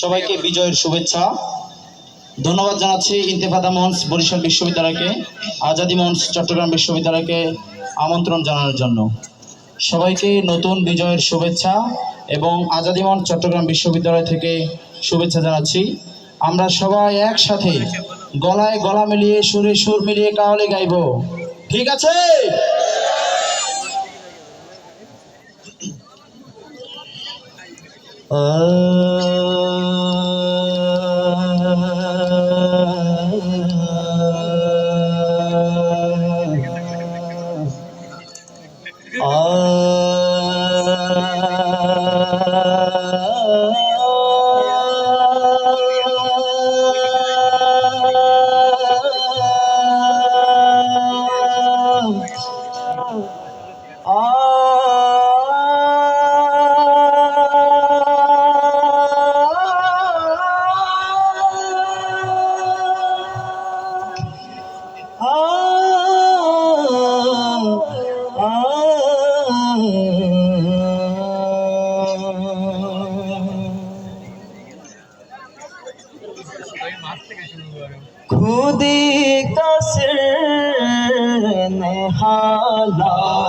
সবাইকে বিজয়ের শুভেচ্ছা। ধন্যবাদ জানাচ্ছি ইন্তেফাদা মঞ্চ বরিশাল বিশ্ববিদ্যালয়কে, আজাদি মঞ্চ চট্টগ্রাম বিশ্ববিদ্যালয়কে আমন্ত্রণ জানানোর জন্য। সবাইকে নতুন বিজয়ের শুভেচ্ছা এবং আজাদি মঞ্চ চট্টগ্রাম বিশ্ববিদ্যালয় থেকে শুভেচ্ছা জানাচ্ছি। আমরা সবাই একসাথে গলায় গলা মিলিয়ে, সুরে সুর মিলিয়ে কাহলে গাইব। ঠিক আছে? खुदी का सिर नहाला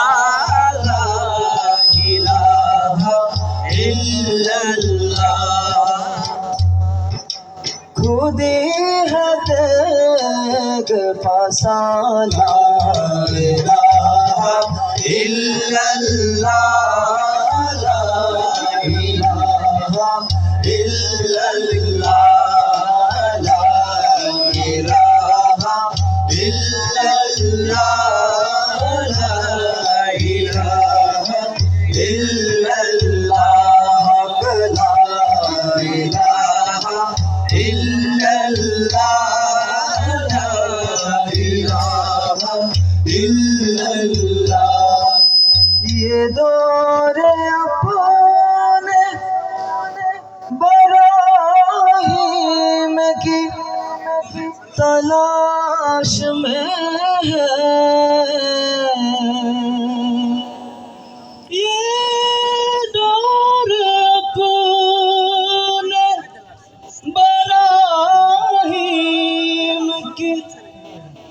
खुदे हद फसाना इलाहा इल्लल्लाह ला इलाहा इल्लल्लाह ये दौरे अपने बराहीम की तलाश में है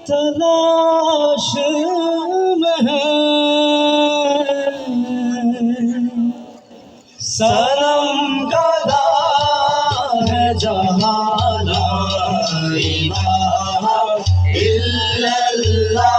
तलाश में है सनम गदा है जहाना इलाहा इल्लल्लाह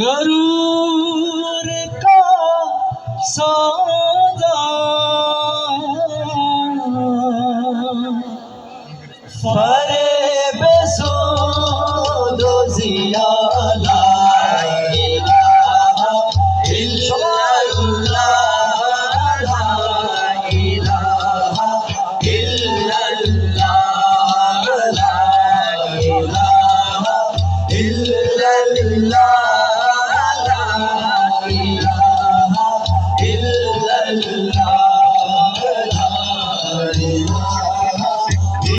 गरूर का सा